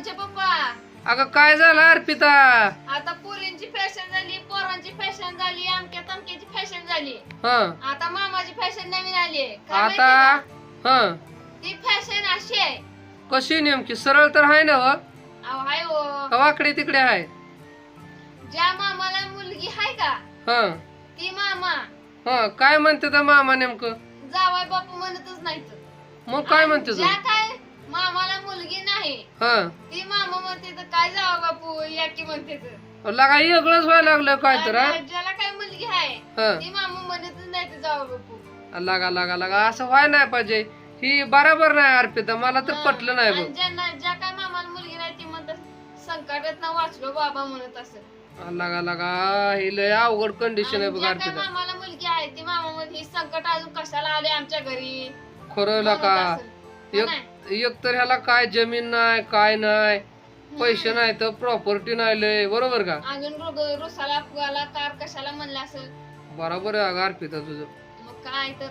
पोरांचे पप्पा. अगं काय झालं अर्पिता? आता पोरींची फॅशन झाली पोरांची फॅशन झाली आमक्या तमक्याची फॅशन झाली. हं. आता मामाची फॅशन नवीन आली आहे. काय आता? माहिती हं? ती फॅशन अशी आहे. कशी नेमकी? सरळ तर आहे ना व अहो हाय हो. का वाकडे तिकडे आहे? ज्या मामाला मुलगी हाय का? हं. ती मामा. हं काय म्हणते तर मामा नेमकं? जावाय बापू म्हणतच नाही मग काय म्हणते ज्या काय हं. ती मामा म्हणते तर काय जावा बापू? या की म्हणते तर. वेगळंच व्हायला लागलं काय तर हा? आणि ज्याला काय मुलगी आहे हं. ती मामा म्हणतच नाही तर जावा बापू. लागा लागा लागा. असं व्हाय नाही पाहिजे. ही बराबर नाही अर्पिता. मला तर. पटलं नाही आणि बघ ज्यांना ज्या काय मामाला मुलगी नाही ती म्हणतात संकटात ना वाचलो बाबा म्हणत असत लागा लागा. ही लय अवघड कंडिशन आहे बघ ज्या काय अर्पिता. मामाला मुलगी आहे ती मामा म्हणते ही संकट अजून कशाला आले आमच्या घरी? खरं म्हणत का असेल. हो नाही? एक तर ह्याला काय जमीन नाही काय नाही पैसे नाही तर प्रॉपर्टी नाही लय बरोबर का? अजून रुग- रुसाला फुगाला कार कशाला म्हणलं असेल बरोबर आहे अगं अर्पिता तुझं. मग काय तर.